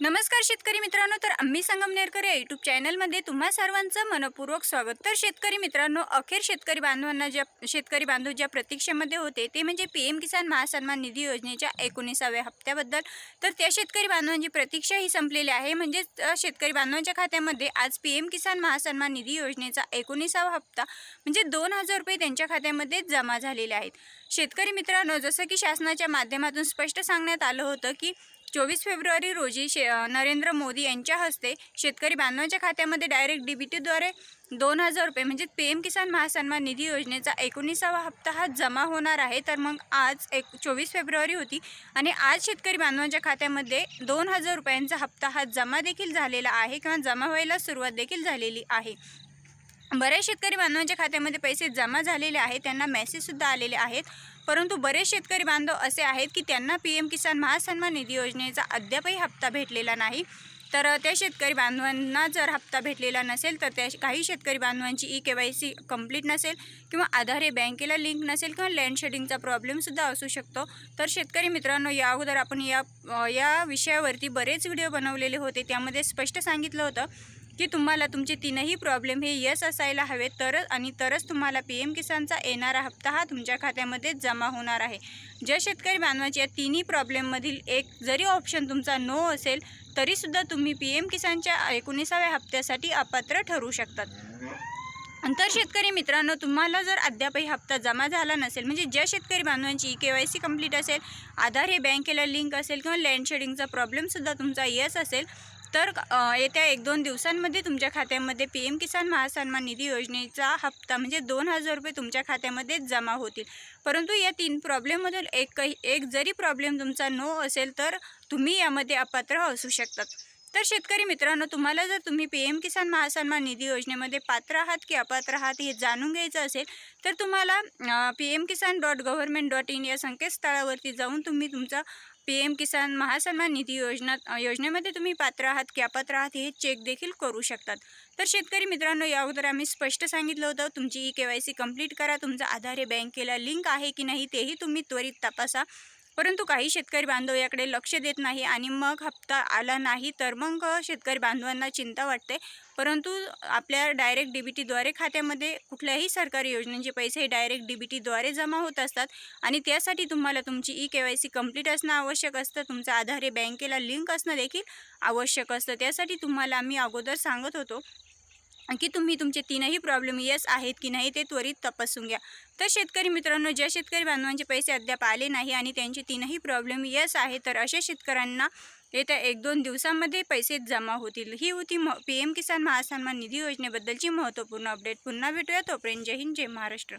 नमस्कार शेतकरी मित्रांनो तर आम्ही संगमनेरकर या यूट्यूब चॅनलमध्ये तुम्हा सर्वांचं मनपूर्वक स्वागत. तर शेतकरी मित्रांनो अखेर शेतकरी बांधवांना ज्या शेतकरी बांधव ज्या प्रतीक्षेमध्ये होते ते म्हणजे पी एम किसान महासन्मान निधी योजनेच्या एकोणीसाव्या हप्त्याबद्दल. तर त्या शेतकरी बांधवांची प्रतीक्षा ही संपलेली आहे. म्हणजेच शेतकरी बांधवांच्या खात्यामध्ये आज पी एम किसान महासन्मान निधी योजनेचा एकोणीसावा हप्ता म्हणजे दोन हजार रुपये त्यांच्या खात्यामध्ये जमा झालेले आहेत. शेतकरी मित्रांनो जसं की शासनाच्या माध्यमातून स्पष्ट सांगण्यात आलं होतं की चोवीस फेब्रुवारी रोजी शे नरेंद्र मोदी यांच्या हस्ते शेतकरी बांधवांच्या खात्यामध्ये डायरेक्ट डी बी टीद्वारे दोन हजार रुपये म्हणजे पी एम किसान महासन्मान निधी योजनेचा एकोणीसावा हप्ता हा जमा होणार आहे. तर मग आज एक चोवीस फेब्रुवारी होती आणि आज शेतकरी बांधवांच्या खात्यामध्ये दोन हजार रुपयांचा हप्ता हा जमा देखील झालेला आहे किंवा जमा व्हायला सुरुवात देखील झालेली आहे. बऱ्याच शेतकरी बांधवांच्या खात्यामध्ये पैसे जमा झालेले आहेत त्यांना मेसेजसुद्धा आलेले आहेत. परंतु बरेच शेतकरी बांधव असे आहेत की त्यांना पी एम किसान महासन्मान निधी योजनेचा अद्यापही हप्ता भेटलेला नाही. तर त्या शेतकरी बांधवांना जर हप्ता भेटलेला नसेल तर त्या काही शेतकरी बांधवांची e K Y C complete नसेल किंवा आधार हे बँकेला लिंक नसेल किंवा लँड शेडिंगचा प्रॉब्लेमसुद्धा असू शकतो. तर शेतकरी मित्रांनो या अगोदर आपण या या विषयावरती बरेच व्हिडिओ बनवलेले होते. त्यामध्ये स्पष्ट सांगितलं होतं की तुम्हाला तुमचे तीनही प्रॉब्लेम हे यस असायला हवे तरच आणि तरच तुम्हाला पी एम किसानचा येणारा हप्ता हा तुमच्या खात्यामध्ये जमा होणार आहे. ज्या शेतकरी बांधवांच्या या तिन्ही प्रॉब्लेममधील एक जरी ऑप्शन तुमचा नो असेल तरीसुद्धा तुम्ही पी एम किसानच्या एकोणीसाव्या हप्त्यासाठी अपात्र ठरू शकतात. तर शेतकरी मित्रांनो तुम्हाला जर अद्यापही हप्ता जमा झाला नसेल म्हणजे ज्या शेतकरी बांधवांची e K Y C complete असेल आधार हे बँकेला लिंक असेल किंवा लँड शेडिंगचा प्रॉब्लेमसुद्धा तुमचा यस असेल तर येत्या एक दोन दिवसांमध्ये तुमच्या खात्यामध्ये पी एम किसान महासन्मान निधी योजनेचा हप्ता म्हणजे दोन हजार रुपये तुमच्या खात्यामध्ये जमा होतील. परंतु या तीन प्रॉब्लेममधून एक काही एक जरी प्रॉब्लेम तुमचा नो असेल तर तुम्ही यामध्ये अपात्र असू शकतात. तर शेतकरी मित्रांनो तुम्हाला जर तुम्ही पी एम किसान महासन्मान निधी योजनेमध्ये पात्र आहात की अपात्र आहात हे जाणून घ्यायचं असेल तर तुम्हाला P M Kisan dot government dot in या संकेतस्थळावरती जाऊन तुम्ही तुमचा पी एम किसान महासन्मान निधी योजना योजनेमध्ये तुम्ही पात्र आहात की अपात्र आहात हे चेक देखील करू शकतात. तर शेतकरी मित्रांनो या अगोदर आम्ही स्पष्ट सांगितलं होतं तुमची e K Y C complete करा तुमचा आधार हे बँकेला लिंक आहे की नाही तेही तुम्ही त्वरित तपासा. परंतु काही शेतकरी बांधव याकडे लक्ष देत नाही आणि मग हप्ता आला नाही तर मग शेतकरी बांधवांना चिंता वाटते. परंतु आपल्या डायरेक्ट डी बी टीद्वारे खात्यामध्ये कुठल्याही सरकारी योजनेचे पैसे हे डायरेक्ट डी बी टीद्वारे जमा होत असतात आणि त्यासाठी तुम्हाला तुमची e K Y C complete असणं आवश्यक असतं. तुमचं आधार हे बँकेला लिंक असणं देखील आवश्यक असतं. त्यासाठी तुम्हाला आम्ही अगोदर सांगत होतो की तुम्ही तुमचे तीनही प्रॉब्लेम येस आहेत की नाही ते त्वरित तपासून घ्या. तर शेतकरी मित्रांनो ज्या शेतकरी बांधवांचे पैसे अद्याप आले नाही आणि त्यांचे तीनही प्रॉब्लेम येस आहे तर अशा शेतकऱ्यांना येत्या एक दोन दिवसांमध्ये पैसे जमा होतील. ही होती म पी एम किसान महासन्मान निधी योजनेबद्दलची महत्त्वपूर्ण अपडेट पुन्हा भेटूया तोपर्यंत. जय हिंद जय महाराष्ट्र.